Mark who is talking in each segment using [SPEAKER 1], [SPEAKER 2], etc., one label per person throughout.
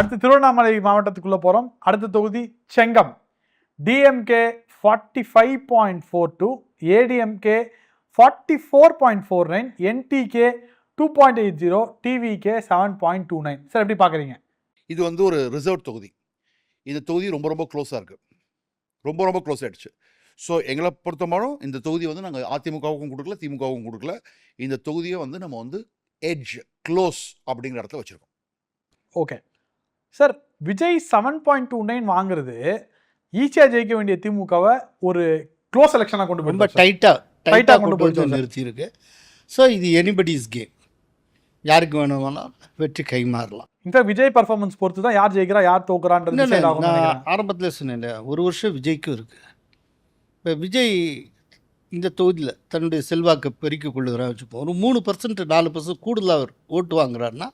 [SPEAKER 1] அடுத்து திருவண்ணாமலை மாவட்டத்துக்குள்ள போறோம். அடுத்த தொகுதி Chengam. DMK forty five point four two ADMK forty four point four nine NTK two point eight zero TVK seven point two nine sir எப்படி பார்க்குறீங்க?
[SPEAKER 2] இது வந்து ஒரு ரிசர்வ் தொகுதி. இந்த தொகுதி ரொம்ப ரொம்ப க்ளோஸாக இருக்குது ரொம்ப ரொம்ப க்ளோஸ் ஆயிடுச்சு. ஸோ எங்களை பொறுத்தமாலும் இந்த தொகுதி வந்து நாங்கள் அதிமுகவுக்கும் கொடுக்கல திமுகவுக்கும் கொடுக்கல. இந்த தொகுதியை வந்து நம்ம வந்து எட்ஜ் க்ளோஸ் அப்படிங்கிற இடத்துல வச்சுருக்கோம்.
[SPEAKER 1] Okay sir Vijay seven point two nine வாங்குறது ஈஸியாக ஜெயிக்க வேண்டிய திமுகவை ஒரு க்ளோஸ் எலெக்ஷனாக கொண்டு
[SPEAKER 3] ரொம்ப
[SPEAKER 1] போய்
[SPEAKER 3] டைட்டாக
[SPEAKER 1] Tight ஆ
[SPEAKER 3] டைட்டாக
[SPEAKER 1] கொண்டு
[SPEAKER 3] வந்து
[SPEAKER 1] சார்.
[SPEAKER 3] நிறுத்தியிருக்கு. ஸோ இது எனிபடிஸ் கேம் யாருக்கு வேணுமானால் வெற்றி கை மாறலாம்
[SPEAKER 1] இன்ஃபேக்ட் விஜய் பர்ஃபார்மன்ஸ் பொறுத்து தான் யார் ஜெயிக்கிறா யார் தோக்குறான்றது
[SPEAKER 3] நான். ஆரம்பத்தில் சொன்னேன் ஒரு வருஷம் விஜய்க்கும் இருக்குது இப்போ விஜய் இந்த தொகுதியில் தன்னுடைய செல்வாக்கை பெருக்கிக் கொள்ளுகிறான்னு வச்சுப்போம் ஒரு மூணு பர்சன்ட் நாலு பர்சன்ட் கூடுதலாக அவர் ஓட்டு வாங்குறாருன்னா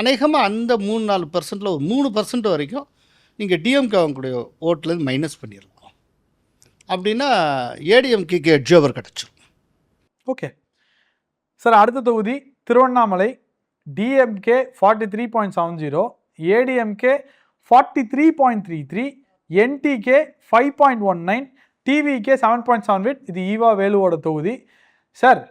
[SPEAKER 3] அநேகமாக அந்த மூணு நாலு பர்சன்ட்டில் ஒரு மூணு பர்சன்ட் வரைக்கும் நீங்கள் டிஎம்கே அவங்களுடைய ஓட்டிலேருந்து மைனஸ் பண்ணிடலாம். அப்படின்னா ஏடிஎம்கேக்கு எட்ஜோவர் அவர் கிடச்சிரும்.
[SPEAKER 1] ஓகே சார் அடுத்த தொகுதி Tiruvannamalai. DMK forty three point seven zero ADMK forty three point three three NTK five point one nine TVK seven point seven eight இது ஈவா வேலுவோட தொகுதி. சார்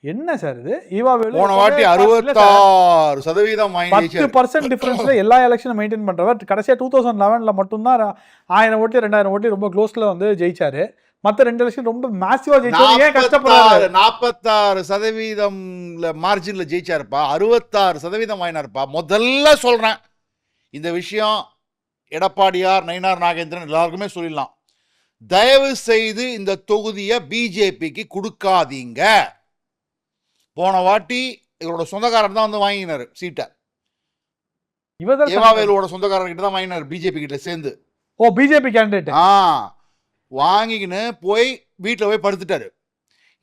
[SPEAKER 1] என்ன சார் இது? ஈவா வேலு
[SPEAKER 2] போன வாட்டி அறுபத்தாறு சதவீதம்
[SPEAKER 1] பத்து பர்சன்ட் டிஃபரன்ஸ்ல எல்லா எலெக்ஷனும் மெயின்டைன் பண்றவர். கடைசியா டூ தௌசண்ட் லெவன்ல மட்டும்தான் ஆயிரம் ஓட்டு ரெண்டாயிரம் ஓட்டு ரொம்ப க்ளோஸ்ல வந்து ஜெயிச்சாரு. மத்த ரெண்டு எலெக்ஷன் ரொம்ப மேசிவா ஜெயிச்சாரு. ஏன் கஷ்டப்படுறாரு?
[SPEAKER 2] நாற்பத்தாறு நாற்பத்தாறு சதவீதம்ல மார்ஜின்ல ஜெயிச்சாருப்பா. அறுபத்தாறு சதவீதம் வாங்கினாருப்பா. முதல்ல சொல்றேன். இந்த விஷயம் எடப்பாடியார் நயினார் நாகேந்திரன் எல்லாருக்குமே சொல்லிடலாம். தயவு செய்து இந்த தொகுதியை பிஜேபிக்கு கொடுக்காதீங்க. போன வாட்டி இவரோட சொந்தக்காரர் தான் வந்து வாங்கினாரு சீட்டை. ஏவாவேலுவோட சொந்தக்காரர் கிட்ட தான் வாங்கினாரு பிஜேபி கிட்ட சேர்ந்து.
[SPEAKER 1] ஓ பிஜேபி கேண்டிடேட்
[SPEAKER 2] ஆ வாங்கிக்கின்னு போய் வீட்டில் போய் படுத்துட்டாரு.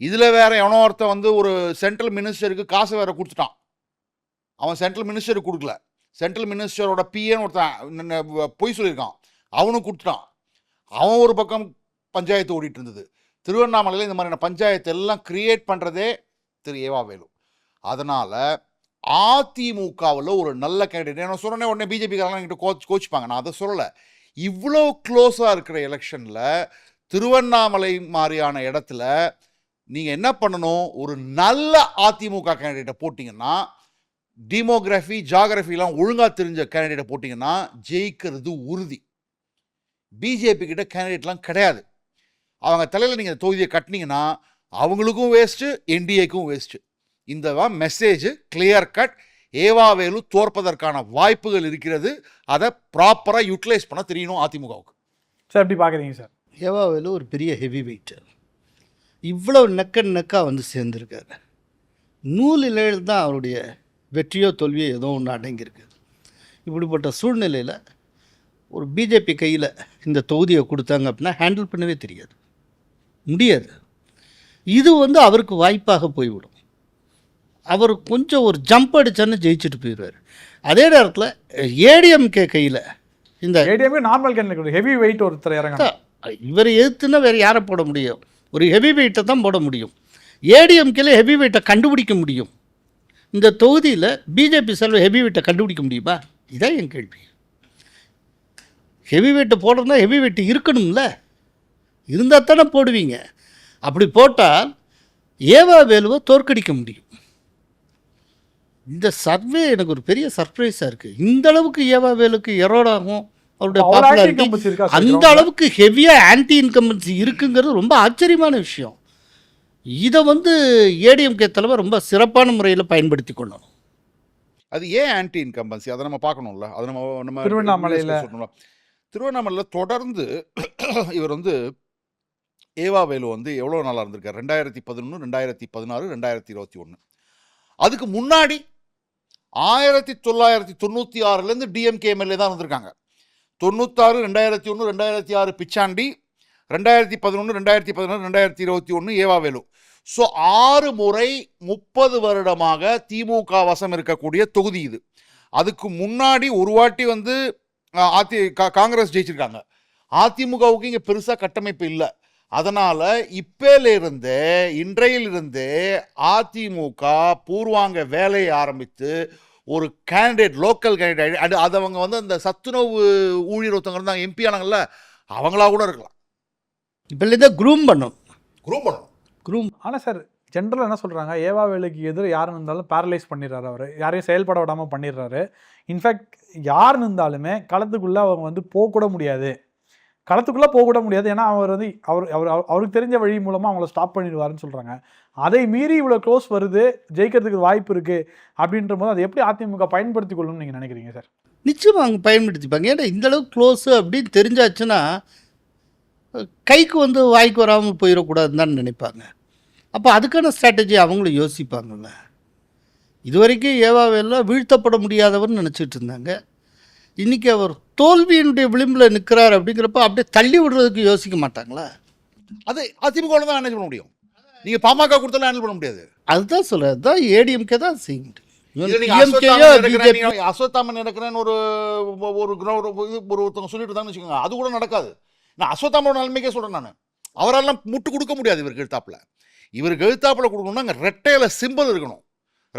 [SPEAKER 2] இதில் வேற எவனோ ஒருத்தன் வந்து ஒரு சென்ட்ரல் மினிஸ்டருக்கு காசு வேற கொடுத்துட்டான். அவன் சென்ட்ரல் மினிஸ்டருக்கு கொடுக்கல. சென்ட்ரல் மினிஸ்டரோட பிஏன்னு ஒருத்தன் பொய் சொல்லியிருக்கான். அவனும் கொடுத்துட்டான். அவன் ஒரு பக்கம் பஞ்சாயத்து ஓடிட்டு இருந்தது. திருவண்ணாமலையில் இந்த மாதிரியான பஞ்சாயத்து எல்லாம் கிரியேட் பண்ணுறதே திரு ஏவா வேலு அதனால் அதிமுகவில் ஒரு நல்ல கேண்டிடேட் நான் சொன்னே உடனே பிஜேபிக்காரங்க என்கிட்ட கோச் கோச்சிப்பாங்க. நான் அதை சொல்லலை. இவ்வளோ க்ளோஸாக இருக்கிற எலெக்ஷனில் திருவண்ணாமலை மாதிரியான இடத்துல நீங்கள் என்ன பண்ணணும்? ஒரு நல்ல அதிமுக கேண்டிடேட்டை போட்டிங்கன்னா டீமோகிராஃபி ஜாகிரஃபிலாம் ஒழுங்காக தெரிஞ்ச கேண்டிடேட்டை போட்டிங்கன்னா ஜெயிக்கிறது உறுதி. பிஜேபி கிட்ட கேண்டிடேட்லாம் கிடையாது. அவங்க தலையில் நீங்கள் தொகுதியை கட்டினீங்கன்னா அவங்களுக்கும் வேஸ்ட்டு என்டிஏக்கும் வேஸ்ட்டு இந்த மெசேஜ் கிளியர் கட் ஏவாவேலு தோற்பதற்கான வாய்ப்புகள் இருக்கிறது. அதை ப்ராப்பராக யூட்டிலைஸ் பண்ண தெரியணும் அதிமுகவுக்கு.
[SPEAKER 1] சார் எப்படி பாக்குறீங்க சார்?
[SPEAKER 3] ஏவாவேலு ஒரு பெரிய ஹெவி வெயிட்டு இவ்வளவு நெக்க நெக்காக வந்து சேர்ந்துருக்காரு. நூல் தான் அவருடைய வெற்றியோ தோல்வியோ ஏதோ ஒன்று அடங்கியிருக்கு. இப்படிப்பட்ட சூழ்நிலையில் ஒரு பிஜேபி கையில் இந்த தொகுதியை கொடுத்தாங்க அப்படின்னா ஹேண்டில் பண்ணவே தெரியாது. முடியாது. இது வந்து அவருக்கு வாய்ப்பாக போய்விடும். அவர் கொஞ்சம் ஒரு ஜம்ப் அடிச்சான்னு ஜெயிச்சுட்டு போயிடுவார். அதே நேரத்தில் ஏடிஎம்கே கையில் இந்த
[SPEAKER 1] ADMK normal candidate heavy weight ஒருத்தர் இறங்கணும்.
[SPEAKER 3] இவரை எதிர்த்துனா வேறு யாரை போட முடியும்? ஒரு ஹெவி வெயிட்டை தான் போட முடியும். ஏடிஎம்கேல ஹெவி வெயிட்டை கண்டுபிடிக்க முடியும். இந்த தொகுதியில் பிஜேபி செல்வ ஹெவி வெயிட்டை கண்டுபிடிக்க முடியுமா? இதான் என் கேள்வி. ஹெவி வெயிட்டை போடுறதுனா ஹெவி வெயிட் இருக்கணும்ல? இருந்தால் தானே போடுவீங்க. அப்படி போட்டால் ஏவா வேலுவை தோற்கடிக்க முடியும். இந்த சர்வே எனக்கு ஒரு பெரிய சர்ப்ரைஸாக இருக்குது இந்த அளவுக்கு ஏவா வேலுக்கு எரோடாகும் அவருடைய
[SPEAKER 1] அவர்
[SPEAKER 3] பாப்புலாரிட்டி அந்த? அளவுக்கு ஹெவியாக ஆன்டி இன்கம்பன்சி இருக்குங்கிறது ரொம்ப ஆச்சரியமான விஷயம். இதை வந்து ஏடிஎம்கே தலைவர் ரொம்ப சிறப்பான முறையில் பயன்படுத்தி கொள்ளணும்.
[SPEAKER 2] அது ஏன் ஆன்டி இன்கம்பன்சி அதை நம்ம பார்க்கணும்ல. அதை நம்ம நம்ம
[SPEAKER 1] திருவண்ணாமலையில.
[SPEAKER 2] சொல்லணும்ல. திருவண்ணாமலையில் தொடர்ந்து இவர் வந்து ஏவா வேலு வந்து எவ்வளோ நாளாக இருந்திருக்கார்? ரெண்டாயிரத்தி பதினொன்று ரெண்டாயிரத்தி பதினாறு ரெண்டாயிரத்தி இருபத்தி ஒன்று அதுக்கு முன்னாடி ஆயிரத்தி தொள்ளாயிரத்தி தொண்ணூற்றி ஆறுலேருந்து டிஎம்கே எம்எல்ஏ தான் இருந்திருக்காங்க தொண்ணூத்தாறு ரெண்டாயிரத்தி ஒன்று ரெண்டாயிரத்தி ஆறு பிச்சாண்டி ரெண்டாயிரத்தி பதினொன்று ரெண்டாயிரத்தி பதினொன்று ரெண்டாயிரத்தி இருபத்தி ஒன்று ஏவா வேலு. ஸோ ஆறு முறை முப்பது வருடமாக திமுக வசம் இருக்கக்கூடிய தொகுதி இது. அதுக்கு முன்னாடி ஒரு வாட்டி வந்து அதி கா- காங்கிரஸ் ஜெயிச்சிருக்காங்க. அதிமுகவுக்கு இங்கே பெருசாக கட்டமைப்பு இல்லை. அதனால் இப்பேலிருந்தே இன்றையிலிருந்தே அதிமுக பூர்வாங்க வேலையை ஆரம்பித்து ஒரு கேண்டிடேட் லோக்கல் கேண்டிடேட் அது அது அவங்க வந்து அந்த சத்துணவு ஊழியர் ஒருத்தவங்க இருந்தாங்க எம்பி ஆனாங்கல்ல அவங்களா கூட இருக்கலாம்.
[SPEAKER 3] இப்போலேருந்தே க்ரூம் பண்ணணும்
[SPEAKER 2] குரூப் பண்ணணும்
[SPEAKER 3] க்ரூம்
[SPEAKER 1] ஆனால் சார் ஜென்ரலாக என்ன சொல்கிறாங்க ஏவா வேலுக்கு எதிர யார் இருந்தாலும் பேரலைஸ் பண்ணிடுறாரு அவர். யாரையும் செயல்பட விடாமல் பண்ணிடுறாரு. இன்ஃபேக்ட் யார் இருந்தாலுமே களத்துக்குள்ளே அவங்க வந்து போகக்கூட முடியாது. களத்துக்குள்ளே போகக்கூட முடியாது. ஏன்னா அவர் வந்து அவர் அவர் அவர்- அவருக்கு தெரிஞ்ச வழி மூலமாக அவங்கள ஸ்டாப் பண்ணிடுவாருன்னு சொல்கிறாங்க அதை மீறி இவ்வளோ க்ளோஸ் வருது ஜெயிக்கிறதுக்கு வாய்ப்பு இருக்குது அப்படின்ற போது அதை எப்படி அதிமுக பயன்படுத்தி கொள்ளணும்னு நீங்கள் நினைக்கிறீங்க சார்
[SPEAKER 3] நிச்சயமாக அவங்க பயன்படுத்திப்பாங்க. ஏன்னா இந்தளவுக்கு க்ளோஸு அப்படின்னு தெரிஞ்சாச்சுன்னா கைக்கு வந்து வாய்க்கு வராமல் போயிடக்கூடாதுன்னு தான் நினைப்பாங்க. அப்போ அதுக்கான ஸ்ட்ராட்டஜி அவங்களும் யோசிப்பாங்கல்ல இது வரைக்கும் ஏவாவெல்லாம் வீழ்த்தப்பட முடியாதவர்னு நினச்சிட்டு இருந்தாங்க. இன்றைக்கி அவர் தோல்வியினுடைய விளிம்பில் நிற்கிறார் அப்படிங்கிறப்ப அப்படியே தள்ளி விடுறதுக்கு யோசிக்க மாட்டாங்களா?
[SPEAKER 2] அது அதிமுக தான் மேனேஜ் பண்ண முடியும். நீங்க பாமக கொடுத்தாலும் ஹேண்டில் பண்ண முடியாது.
[SPEAKER 3] அதுதான் சொல்கிறேன் அதுதான் ஏடிஎம்கே தான் செய்ய முடியும்
[SPEAKER 2] அஸ்வத்தாமன் இருக்கிறேன்னு ஒரு ஒரு இது ஒரு ஒருத்தவங்க சொல்லிட்டு இருந்தாங்கன்னு வச்சுக்கோங்க அது கூட நடக்காது. நான் அஸ்வத்தாமனோட நிலைமைக்கே சொல்றேன் நான். அவரால் முட்டு கொடுக்க முடியாது இவருக்கு எழுத்தாப்புல. இவருக்கு எழுத்தாப்புல கொடுக்கணும்னா அங்க ரெட்டையில சிம்பிள் இருக்கணும்.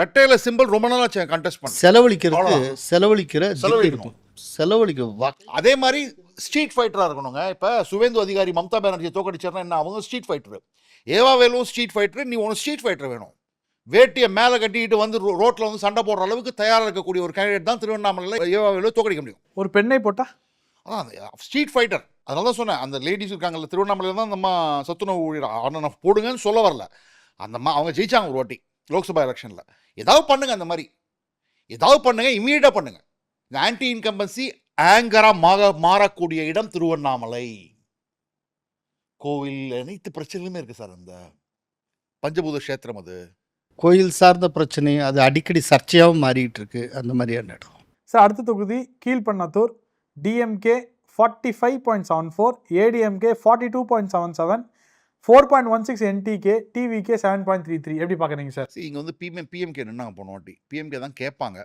[SPEAKER 2] ரெட்டையில சிம்பிள் ரொம்ப நாளா கண்டெஸ்ட் பண்ண. அவ்வளவுதான்.
[SPEAKER 3] செலவழிக்கிற
[SPEAKER 2] செலவழிக்கணும்.
[SPEAKER 3] செலவழிக்க வா
[SPEAKER 2] அதே மாதிரி ஸ்ட்ரீட் ஃபைட்டரா இருக்கணுங்க. இப்ப சுவேந்து அதிகாரி மம்தா பானர்ஜி தோக்கடிச்சாருன்னா என்ன அவங்க ஸ்ட்ரீட் ஃபைட்டர் ஏவா வேலும் ஸ்ட்ரீட் ஃபைட்டர் நீ உனக்கு ஸ்ட்ரீட் ஃபைட்டர் வேணும். வேட்டியை மேலே கட்டிக்கிட்டு வந்து ரோ- ரோட்ல வந்து சண்டை போடுற அளவுக்கு தயாரா இருக்கக்கூடிய ஒரு கேண்டிடேட் தான் திருவண்ணாமலையில் ஏவா வேலு தோக்கடிக்க முடியும்.
[SPEAKER 1] ஒரு பெண்ணை போட்டால்
[SPEAKER 2] அதான் ஸ்ட்ரீட் ஃபைட்டர் அதனால தான் சொன்னேன். அந்த லேடிஸ் இருக்காங்கல்ல திருவண்ணாமலையில் தான் நம்ம சத்துணவு ஊழியர் அவனை நான் போடுங்கன்னு சொல்ல வரல. அந்த மா அவங்க ஜெயிச்சாங்க ஒரு வாட்டி லோக்சபா எலெக்ஷனில் ஏதாவது பண்ணுங்க அந்த மாதிரி. ஏதாவது பண்ணுங்க இமீடியட்டாக பண்ணுங்க. இந்த ஆன்டி இன்கம்பன்சி ஆங்கராக மாக மாறக்கூடிய இடம் திருவண்ணாமலை. கோவில் அனைத்து பிரச்சனைகளுமே இருக்கு சார் அந்த பஞ்சபூத கஷேத்திரம் அது.
[SPEAKER 3] கோயில் சார்ந்த பிரச்சனை அது அடிக்கடி சர்ச்சையாகவும் மாறிட்டு இருக்கு அந்த மாதிரியான இடம்.
[SPEAKER 1] சார் அடுத்த தொகுதி Kilpennathur. DMK forty five point seven four ADMK forty two point seven seven four point one six NTK TVK seven point three three எப்படி பார்க்குறீங்க சார்?
[SPEAKER 2] இங்க வந்து பிஎம் பிஎம்கே நின்னாங்க போன வாட்டி. பிஎம்கே தான் கேட்பாங்க.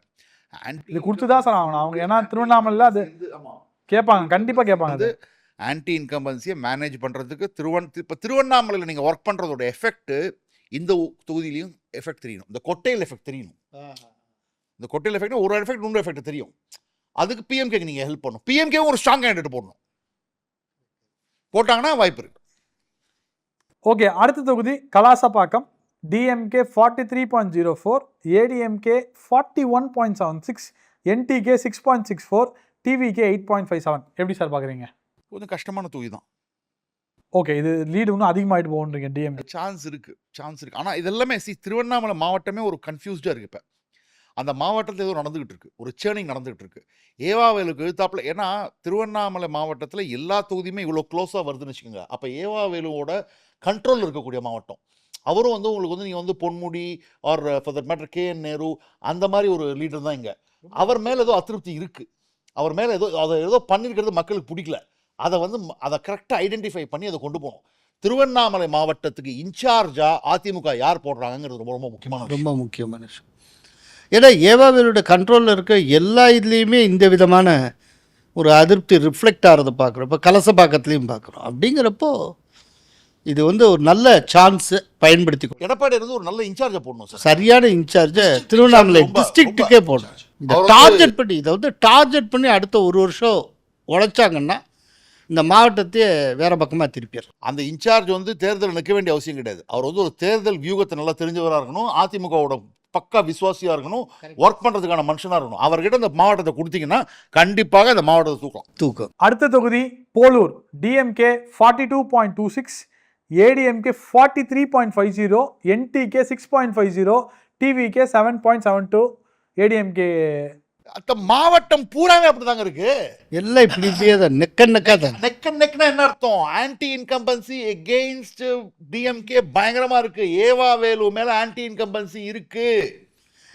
[SPEAKER 1] இது கொடுத்து தான் சார் ஆகணும். அவங்க ஏன்னா திருவண்ணாமலையில் அது கேட்பாங்க கண்டிப்பாக கேட்பாங்க அது.
[SPEAKER 2] ஆன்டி இன்கம்பன்சியை மேனேஜ் பண்ணுறதுக்கு திருவண் இப்போ திருவண்ணாமலையில் நீங்கள் ஒர்க் பண்ணுறதோட எஃபெக்ட் இந்த தொகுதியிலையும் எஃபெக்ட் தெரியணும் இந்த கொட்டையில் எஃபெக்ட் தெரியணும் இந்த கொட்டையில் எஃபெக்ட் ஒரு எஃபெக்ட் இன்னொரு எஃபெக்ட் தெரியும். அதுக்கு பிஎம்கேக்கு நீங்கள் ஹெல்ப் பண்ணணும். பிஎம்கேவும் ஒரு ஸ்ட்ராங் கேண்டிடேட் போடணும். போட்டாங்கன்னா வாய்ப்பு இருக்கு.
[SPEAKER 1] ஓகே அடுத்த தொகுதி Kalasapakkam. DMK forty three point zero four ADMK forty one point seven six NTK six point six four TVK eight point five seven எப்படி சார் பார்க்குறீங்க?
[SPEAKER 2] கொஞ்சம் கஷ்டமான தொகுதி தான்.
[SPEAKER 1] ஓகே இது லீடு இன்னும் அதிகமாகிட்டு போகுன்றீங்க டிஎம்கே
[SPEAKER 2] சான்ஸ் இருக்கு சான்ஸ் இருக்கு. ஆனால் இதெல்லாமே சி திருவண்ணாமலை மாவட்டமே ஒரு கன்ஃபியூஸ்டாக இருக்கு இப்போ. அந்த மாவட்டத்தில் ஏதோ நடந்துகிட்டு இருக்கு ஒரு சேர்னிங் நடந்துகிட்டு இருக்கு. ஏவாவேலுக்கு எழுத்தாப்புல ஏன்னா திருவண்ணாமலை மாவட்டத்தில் எல்லா தொகுதியுமே இவ்வளோ க்ளோஸாக வருதுன்னு வச்சுக்கோங்க. அப்போ ஏவாவேலுவோட கண்ட்ரோலில் இருக்கக்கூடிய மாவட்டம். அவரும் வந்து உங்களுக்கு வந்து நீங்கள் வந்து Ponmudi or for that matter K N Nehru அந்த மாதிரி ஒரு லீடர் தான் இங்கே. அவர் மேலே ஏதோ அதிருப்தி இருக்கு. அவர் மேலே ஏதோ அதை ஏதோ பண்ணியிருக்கிறது மக்களுக்கு பிடிக்கல. அதை வந்து அதை கரெக்டாக ஐடென்டிஃபை பண்ணி அதை கொண்டு போகணும். திருவண்ணாமலை மாவட்டத்துக்கு இன்சார்ஜா அதிமுக யார் போடுறாங்கங்கிறது ரொம்ப ரொம்ப முக்கியமான.
[SPEAKER 3] ரொம்ப முக்கியமான விஷயம். ஏன்னா ஏவாவேலோட கண்ட்ரோலில் இருக்க எல்லா இதுலேயுமே இந்த விதமான ஒரு அதிருப்தி ரிஃப்ளெக்ட் ஆகிறத பார்க்குறோம். இப்போ கலசப்பாக்கத்துலேயும் பார்க்குறோம். அப்படிங்கிறப்போ இது வந்து ஒரு நல்ல சான்ஸு பயன்படுத்தி
[SPEAKER 2] எடப்பாடி இருந்து ஒரு நல்ல இன்சார்ஜை போடணும் சார்.
[SPEAKER 3] சரியான இன்சார்ஜை திருவண்ணாமலை டிஸ்ட்ரிக்ட்டுக்கே போடணும். இதை டார்கெட் பண்ணி இதை வந்து டார்கெட் பண்ணி அடுத்த ஒரு வருஷம் உழைச்சாங்கன்னா இந்த மாவட்டத்தையே வேற பக்கமாக திருப்பிடுறோம்
[SPEAKER 2] அந்த இன்சார்ஜ் வந்து தேர்தல் நிற்க வேண்டிய அவசியம் கிடையாது. அவர் வந்து ஒரு தேர்தல் வியூகத்தை நல்லா தெரிஞ்சவராக இருக்கணும் அதிமுகவோட பக்கா விசுவாசியாக இருக்கணும் ஒர்க் பண்ணுறதுக்கான மனுஷனாக இருக்கணும். அவர்கிட்ட இந்த மாவட்டத்தை கொடுத்தீங்கன்னா கண்டிப்பாக இந்த மாவட்டத்தை தூக்கலாம்.
[SPEAKER 3] தூக்கம்.
[SPEAKER 1] அடுத்த தொகுதி Polur DMK forty two point two six ADMK forty three point five zero NTK six point five zero TVK seven point seven two ADMK
[SPEAKER 2] அந்த மாவட்டம் பூராவே அப்படிதாங்க இருக்கு.
[SPEAKER 3] எல்லாம் இப்படி இப்படியே தான் நெக்க நெக்கா தான்.
[SPEAKER 2] நெக் நெக்னா என்ன அர்த்தம்? ஆன்டி இன்கம்பன்சி எகெயின்ஸ்ட் டிஎம்கே பயங்கரமா இருக்கு. ஏவா வேலு மேல ஆன்டி இன்கம்பன்சி இருக்கு.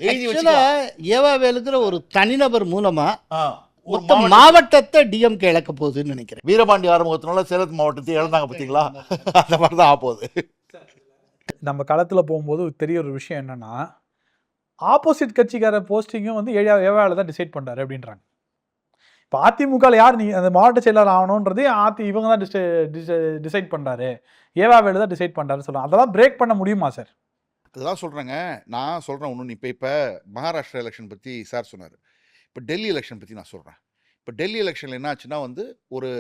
[SPEAKER 3] ஆக்சுவலாக ஏவாவேலுங்கிற ஒரு தனிநபர் மூலமா
[SPEAKER 2] ஆ, ஒரு.
[SPEAKER 3] மாவட்டத்தை டிஎம்கே இழக்க போகுதுன்னு நினைக்கிறேன்.
[SPEAKER 2] வீரபாண்டி ஆறுமுகத்தினால சேலத்து மாவட்டத்தை இழந்தாங்க பார்த்தீங்களா? அந்த மாதிரி தான் ஆப்போகுது
[SPEAKER 1] நம்ம களத்தில் போகும்போது தெரிய ஒரு விஷயம் என்னன்னா ஆப்போசிட் கட்சிக்கார போஸ்டிங்கும் வந்து ஏரியா ஏவாவில் தான் டிசைட் பண்ணுறாரு அப்படின்றாங்க. இப்போ அதிமுகவில் யார் நீ அந்த மாவட்ட செயலர் ஆகணுன்றதே ஆதி இவங்க தான் டிசைட் பண்ணுறாரு ஏவாவேலு தான் டிசைட் பண்ணுறாரு சொல்கிறாங்க அதெல்லாம் பிரேக் பண்ண முடியுமா சார்
[SPEAKER 2] அதுதான் சொல்கிறேங்க நான் சொல்கிறேன் ஒன்று இப்போ இப்போ மகாராஷ்டிரா எலெக்ஷன் பற்றி சார் சொன்னார். இப்போ டெல்லி எலெக்ஷன் பற்றி நான் சொல்கிறேன் இப்போ டெல்லி எலெக்ஷனில் என்ன ஆச்சுன்னா வந்து ஒரு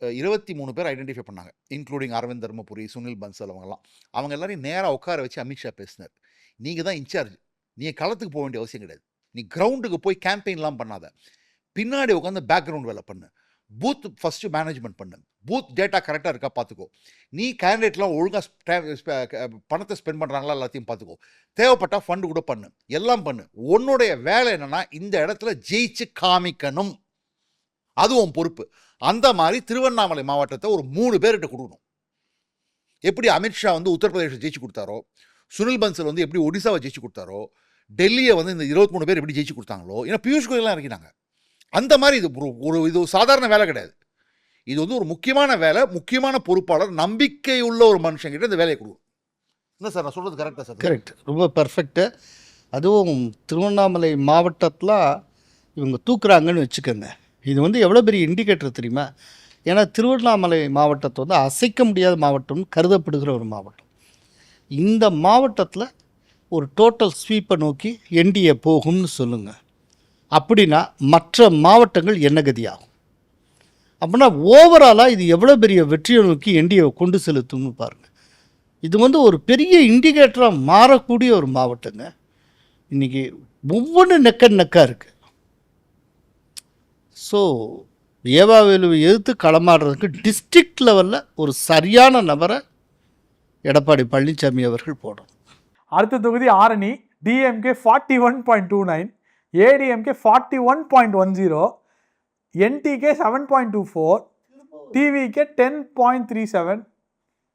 [SPEAKER 2] இருபத்தி மூணு பேர் ஐடென்டிஃபை பண்ணாங்க. இன்க்ளூடிங் அரவிந்த் தர்மபுரி சுனில் பன்சல் அவங்கெல்லாம். அவங்க எல்லாரையும் நேராக உட்கார வச்சு அமித்ஷா பேசினார். நீங்கள் தான் இன்சார்ஜ் நீங்கள் களத்துக்கு போக வேண்டிய அவசியம் கிடையாது. நீ கிரவுண்டுக்கு போய் கேம்பெயின்லாம் பண்ணாத. பின்னாடி உட்காந்து பேக்ரவுண்ட் வேலை பண்ணு. பூத் ஃபஸ்ட்டு மேனேஜ்மெண்ட் பண்ணு பூத் டேட்டா கரெக்டாக இருக்கா பார்த்துக்கோ நீ கேண்டிடேட்லாம் ஒழுங்காக பணத்தை ஸ்பெண்ட் பண்ணுறாங்களா எல்லாத்தையும் பார்த்துக்கோ தேவைப்பட்டால் ஃபண்டு கூட பண்ணு. எல்லாம் பண்ணு. உன்னுடைய வேலை என்னென்னா இந்த இடத்துல ஜெயிச்சு காமிக்கணும். அது உன் பொறுப்பு. அந்த மாதிரி திருவண்ணாமலை மாவட்டத்தை ஒரு மூணு பேர்கிட்ட கொடுக்கணும். எப்படி அமித்ஷா வந்து உத்தரப்பிரதேசம் ஜெயிச்சு கொடுத்தாரோ சுனில் பன்சல் வந்து எப்படி ஒடிசாவை ஜெயிச்சு கொடுத்தாரோ டெல்லியை வந்து இந்த இருபத்தி மூணு பேர் எப்படி ஜெயிச்சு கொடுத்தாங்களோ ஏன்னா பியூஷ் கோயல்லாம் இறக்கினாங்க அந்த மாதிரி இது ஒரு ஒரு இது ஒரு சாதாரண வேலை கிடையாது. இது வந்து ஒரு முக்கியமான வேலை முக்கியமான பொறுப்பாளர் நம்பிக்கை உள்ள ஒரு மனுஷங்கிட்ட இந்த வேலையை கொடுக்கும். என்ன சார் நான் சொல்றது கரெக்டா சார்?
[SPEAKER 3] கரெக்ட் ரொம்ப பர்ஃபெக்ட்டு அதுவும் திருவண்ணாமலை மாவட்டத்தில் இவங்க தூக்குறாங்கன்னு வச்சுக்கோங்க. இது வந்து எவ்வளோ பெரிய இண்டிகேட்டர் தெரியுமா? ஏன்னா திருவண்ணாமலை மாவட்டத்தை வந்து அசைக்க முடியாத மாவட்டம்னு கருதப்படுகிற ஒரு மாவட்டம். இந்த மாவட்டத்தில் ஒரு டோட்டல் ஸ்வீப்பை நோக்கி என்டிஏ போகும்னு சொல்லுங்கள் அப்படின்னா மற்ற மாவட்டங்கள் என்ன கதியாகும்? அப்படின்னா ஓவராலாக இது எவ்வளோ பெரிய வெற்றியை நோக்கி என்டிஏவை கொண்டு செலுத்தும்னு பாருங்கள் இது வந்து ஒரு பெரிய இண்டிகேட்டராக மாறக்கூடிய ஒரு மாவட்டங்க. இன்றைக்கி ஒவ்வொன்று நெக்க நெக்காக இருக்குது ஸோ ஏவாவேலுவை எதிர்த்து களமாடுறதுக்கு டிஸ்ட்ரிக்ட் லெவலில் ஒரு சரியான நபரை எடப்பாடி பழனிசாமி அவர்கள் போடணும்.
[SPEAKER 1] அடுத்த தொகுதி Arani DMK forty one point two nine ADMK forty one point one zero NTK seven point two four TVK ten point three seven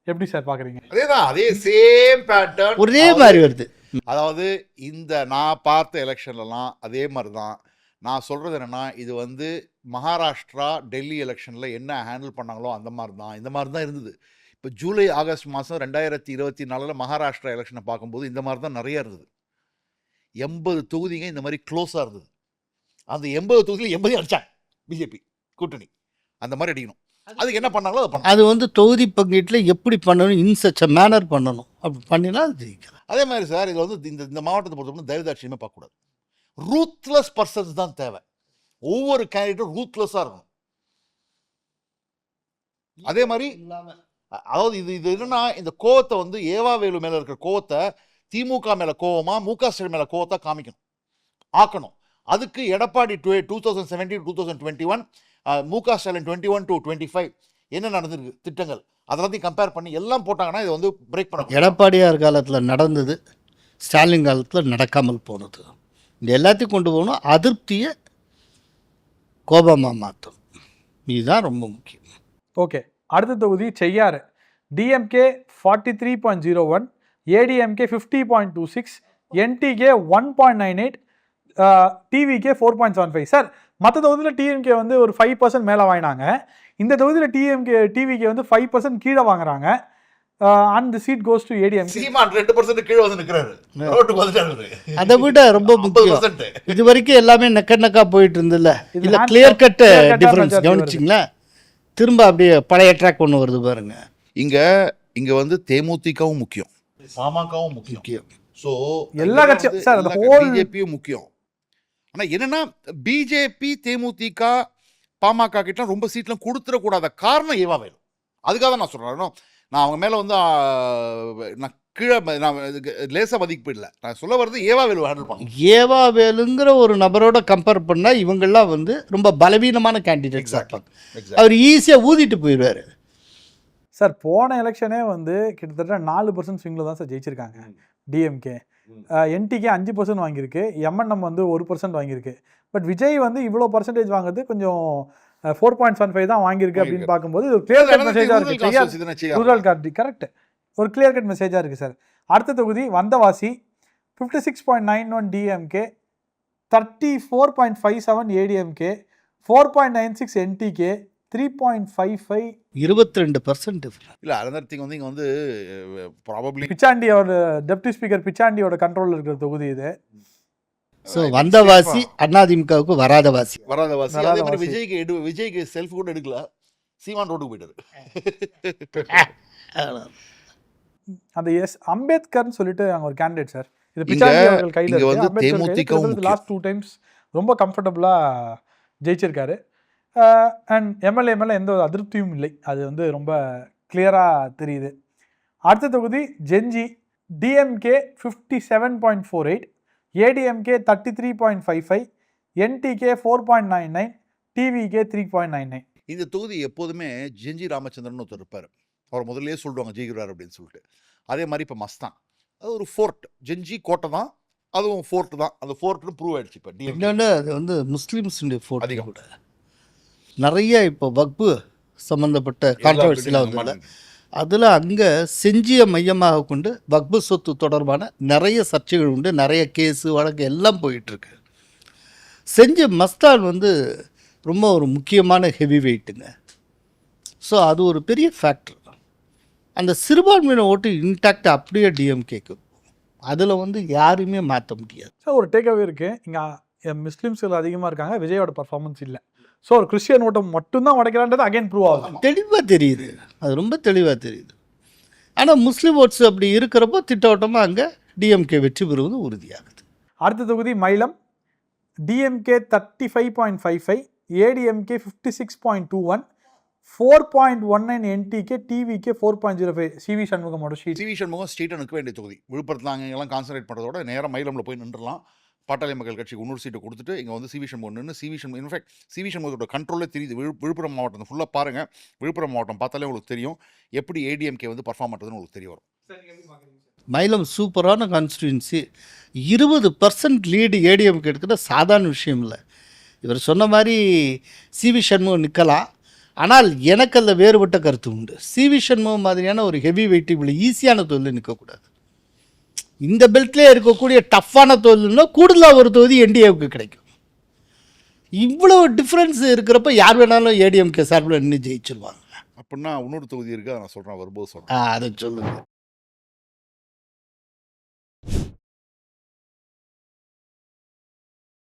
[SPEAKER 1] எப்படி சார் பார்க்குறீங்க?
[SPEAKER 2] அதேதான் அதே சேம் பேட்டர்ன்
[SPEAKER 3] ஒரே மாதிரி வருது.
[SPEAKER 2] அதாவது இந்த நான் பார்த்த எலெக்ஷன்லலாம் அதே மாதிரி தான் நான் சொல்கிறது என்னென்னா இது வந்து மகாராஷ்டிரா டெல்லி எலெக்ஷனில் என்ன ஹேண்டில் பண்ணாங்களோ அந்த மாதிரி தான் இந்த மாதிரி தான் இருந்தது. இப்போ ஜூலை ஆகஸ்ட் மாதம் ரெண்டாயிரத்தி இருபத்தி நாலில் மகாராஷ்டிரா எலெக்ஷனை பார்க்கும்போது இந்த மாதிரி தான் நிறைய இருந்தது. எண்பது தொகுதிங்க இந்த மாதிரி க்ளோஸாக இருந்தது. அந்த எண்பது தொகுதியில் எண்பதையும் அடிச்சாங்க பிஜேபி கூட்டணி. அந்த மாதிரி அடிக்கணும். அதுக்கு என்ன பண்ணாங்களோ அதை பண்ணாங்க
[SPEAKER 3] அது வந்து தொகுதி பங்கீட்டில் எப்படி பண்ணணும் இன்சச் மேனர் பண்ணணும். அப்படி பண்ணினா அது ஜெயிக்கலாம்.
[SPEAKER 2] அதே மாதிரி சார் இது வந்து இந்த இந்த மாவட்டத்தை பொறுத்தவரை தயவுதாட்சியமே பார்க்கக்கூடாது. ரூத்லெஸ் பர்சன்ஸ் தான் தேவை. ஒவ்வொரு கேண்டிடேட்டும் ரூத்லெஸ்ஸாக இருக்கணும். அதே மாதிரி அதாவது இது இது என்னன்னா இந்த கோவத்தை வந்து ஏவாவேலு மேல இருக்கிற கோவத்தை திமுக மேல கோவமா முக ஸ்டாலின் மேல கோவத்தை காமிக்கணும். ஆக்கணும். அதுக்கு Edappadi two two thousand seventeen two thousand twenty one முக Stalin twenty one to twenty five என்ன நடந்திருக்கு திட்டங்கள்? அதெல்லாத்தையும் கம்பேர் பண்ணி எல்லாம் போட்டாங்கன்னா இதை வந்து பிரேக் பண்ண
[SPEAKER 3] எடப்பாடியார் காலத்தில் நடந்தது ஸ்டாலின் காலத்தில் நடக்காமல் போனது. இந்த எல்லாத்தையும் கொண்டு போகணும் அதிருப்தியை கோபமாக மாற்றும். இதுதான் ரொம்ப முக்கியம்.
[SPEAKER 1] ஓகே அடுத்த தொகுதி Cheyyar. DMK forty three point zero one ADMK fifty point two six NTK one point nine eight TVK four point seven five sir மற்ற தொகுதியில் டிஎம்கே வந்து ஒரு ஃபைவ் பர்சன்ட் மேலே வாங்கினாங்க. இந்த தொகுதியில் டிஎம்கே டிவிகே வந்து ஃபைவ் பர்சன்ட் கீழே வாங்குறாங்க. And seat goes to ADMK
[SPEAKER 2] Seeman ரெண்டு பர்சன்ட் கீழே வந்து நிற்கிறாரு ரோட்டுக்கு வந்துட்டாரு
[SPEAKER 3] அதை விட ரொம்ப முக்கியம். இது வரைக்கும் எல்லாமே நெக்க நெக்கா போயிட்டு இருந்ததுல
[SPEAKER 1] இது
[SPEAKER 3] இல்லை
[SPEAKER 1] hand-
[SPEAKER 3] clear cut
[SPEAKER 1] clear cut ah
[SPEAKER 3] difference கவனிச்சிங்களா? திரும்ப அப்படியே பழைய ட்ராக் ஒன்று வருது பாருங்க.
[SPEAKER 2] இங்க இங்க வந்து தேமுதிகவும் முக்கியம். பாமகவும் முக்கியம்.
[SPEAKER 3] முக்கியம்.
[SPEAKER 2] ஸோ
[SPEAKER 1] எல்லா கட்சியும், sir, அந்த
[SPEAKER 2] பிஜேபியும் முக்கியம். ஆனா என்னன்னா பிஜேபி தேமுதிக பாமக கிட்ட ரொம்ப சீட்லாம் கொடுத்துடக்கூடாத காரணம் ஏவா வேணும்? அதுக்காக தான் நான் சொல்றேன். இன்னும் நான் அவங்க மேல வந்து நான் கீழே நான் இதுக்கு லேசா மதிப்பு இல்லை நான் சொல்ல வர்றது ஏவா வேலு ஹேண்டில் பண்ணணும்.
[SPEAKER 3] ஏவா வேலுங்கிற ஒரு நபரோட கம்பேர் பண்ணா இவங்கெல்லாம் வந்து ரொம்ப பலவீனமான கேண்டிடேட்ஸ் அவர் ஈஸியாக ஊதிட்டு போயிடுவாரு
[SPEAKER 1] சார் போன எலெக்ஷனே வந்து கிட்டத்தட்ட நாலு பர்சன்ட் ஸ்விங்கில் தான் சார் ஜெயிச்சிருக்காங்க டிஎம்கே என்டிகே அஞ்சு பர்சன்ட் வாங்கியிருக்கு எம்என்எம் வந்து ஒரு பர்சன்ட் வாங்கியிருக்கு. பட் விஜய் வந்து இவ்வளோ பர்சன்டேஜ் வாங்குறது கொஞ்சம் ஃபோர் பாயிண்ட் செவன் ஃபைவ் தான் வாங்கியிருக்கு அப்படின்னு பார்க்கும்போது ஒரு கிளியர் கட் மெசேஜாக இருக்குது ரூரல் கார்டு கரெக்ட் ஒரு கிளியர் கட் மெசேஜாக இருக்குது சார். அடுத்த தொகுதி Vandavasi fifty six point nine one DMK thirty four point five seven ADMK four point nine six NTK three point five five
[SPEAKER 3] இருபத்தி ரெண்டு பர்சன்ட்
[SPEAKER 2] இல்ல அனதர் திங் வந்து இங்க வந்து ப்ராபப்ளி
[SPEAKER 1] பிச்சாண்டியோட டெப்டி ஸ்பீக்கர் பிச்சாண்டியோட கண்ட்ரோலில் இருக்கிற தொகுதி இது.
[SPEAKER 3] ஸோ வந்தவாசி அதிமுகவுக்கு வராத வாசி
[SPEAKER 2] வராத வாசி அதே மாதிரி. விஜய்க்கு எடு விஜய்க்கு செல்ஃப் கூட எடுக்கல. சீமான் ரோட்டுக்கு போயிட்டாரு.
[SPEAKER 1] அந்த எஸ் அம்பேத்கர்னு சொல்லிட்டு அங்க ஒரு கேண்டிடேட் சார் இது பிச்சாண்டி அவர்கள் கையில். லாஸ்ட் டூ டைம்ஸ் ரொம்ப கம்ஃபர்டபுளாக ஜெயிச்சிருக்காரு. அண்ட் எம்எல்ஏ மேலே எந்த ஒரு அதிருப்தியும் இல்லை. அது வந்து ரொம்ப கிளியராக தெரியுது. அடுத்த தொகுதி Gingee DMK fifty seven point four eight ADMK thirty three point five five NTK four point nine nine TVK three point nine nine
[SPEAKER 2] இந்த தொகுதி எப்போதுமே ஜெஞ்சி ராமச்சந்திரன் ஒருத்தர் இருப்பார். அவர் முதல்லயே சொல்லுவாங்க ஜெயிக்கிறார் அப்படின்னு சொல்லிட்டு. அதே மாதிரி இப்போ மஸ்தான் அது ஒரு ஃபோர்ட் ஜெஞ்சி கோட்டை தான். அதுவும் ஃபோர்ட் தான். அந்த ஃபோர்ட்னு ப்ரூவ் ஆயிடுச்சு இப்போ
[SPEAKER 3] இன்னொன்று அது வந்து முஸ்லீம்ஸுடைய ஃபோட்டோ
[SPEAKER 2] அதிகம்.
[SPEAKER 3] நிறைய இப்போ வக்பு சம்மந்தப்பட்ட கான்ட்ரவர்சிலாம் வந்து அதில் அங்கே செஞ்சியை மையமாக கொண்டு வக்பு சொத்து தொடர்பான நிறைய சர்ச்சைகள் உண்டு நிறைய கேஸு வழக்கு எல்லாம் போயிட்டுருக்கு. செஞ்சி மஸ்தான் வந்து ரொம்ப ஒரு முக்கியமான ஹெவி வெயிட்டுங்க ஸோ அது ஒரு பெரிய ஃபேக்டர் அந்த சிறுபான்மையின ஓட்டு இன்டாக்ட் அப்படியே டிஎம்கேக்கு அதில் வந்து யாருமே மாற்ற முடியாது.
[SPEAKER 1] ஸோ ஒரு டேக்அவே இருக்கு. இங்கே முஸ்லீம்ஸ்கள் அதிகமாக இருக்காங்க விஜயோட பர்ஃபார்மன்ஸ் இல்லை. ஸோ ஒரு கிறிஸ்டியன் ஓட்டம் மட்டும்தான் உடைக்கிறான்றது அகைன் ப்ரூவ் ஆகுது.
[SPEAKER 3] தெளிவாக தெரியுது. அது ரொம்ப தெளிவாக தெரியுது. ஆனால் முஸ்லீம் ஓட்ஸ் அப்படி இருக்கிறப்போ திட்டவட்டமாக அங்கே டிஎம்கே வெற்றி பெறுவது உறுதியாகுது.
[SPEAKER 1] அடுத்த தொகுதி Mailam. DMK thirty five point five five ADMK fifty six point two one four point one nine NTK TVK four point zero five CV சண்முகமோட seat
[SPEAKER 2] CV Shanmugam ஸ்ட்ரீட்டை நிற்க வேண்டிய தொகுதி. விழுப்புரத்தில் அங்கே எல்லாம் கான்சன்ட்ரேட் பண்ணுறதோட நேராக மயிலமில் போய் நின்றுலாம் பாட்டாளி மக்கள் கட்சிக்கு இன்னொரு சீட்டை கொடுத்துட்டு இங்கே வந்து சிவி சண்முகம் நின்று CV Shanmugam in fact CV சண்முகத்தோட கண்ட்ரோலே தெரியுது. விழு விழுப்புரம் மாவட்டம் ஃபுல்லாக பாருங்கள் விழுப்புரம் மாவட்டம் பார்த்தாலே உங்களுக்கு தெரியும். எப்படி ஏடிஎம்கே வந்து பர்ஃபார்ம் பண்ணுறதுன்னு உங்களுக்கு தெரிய வரும்.
[SPEAKER 3] மயிலம் சூப்பரான கான்ஸ்டியூன்சி இருபது பர்சன்ட் லீடு ஏடிஎம்கே எடுக்கிற சாதாரண விஷயம் இல்லை. இவர் சொன்ன மாதிரி சிவி சண்முகம் நிற்கலாம் ஆனால் எனக்கு அதில் வேறுபட்ட கருத்து உண்டு. சிவி சண்முகம் மாதிரியான ஒரு ஹெவி வெயிட் இவ்வளோ ஈஸியான தொழில் நிற்கக்கூடாது இந்த பெல்ட்லேயே இருக்கக்கூடிய டஃப்பான தொழில்னா கூடுதலாக ஒரு தொகுதி என்டிஏவுக்கு கிடைக்கும். இவ்வளோ டிஃப்ரென்ஸ் இருக்கிறப்ப யார் வேணாலும் ஏடிஎம்கே சார்பில் நின்று ஜெயிச்சிருவாங்க.
[SPEAKER 2] அப்படின்னா இன்னொரு தொகுதி இருக்குது நான் சொல்கிறேன் வரும்போது சொல்கிறேன்
[SPEAKER 3] அதை சொல்லுங்கள்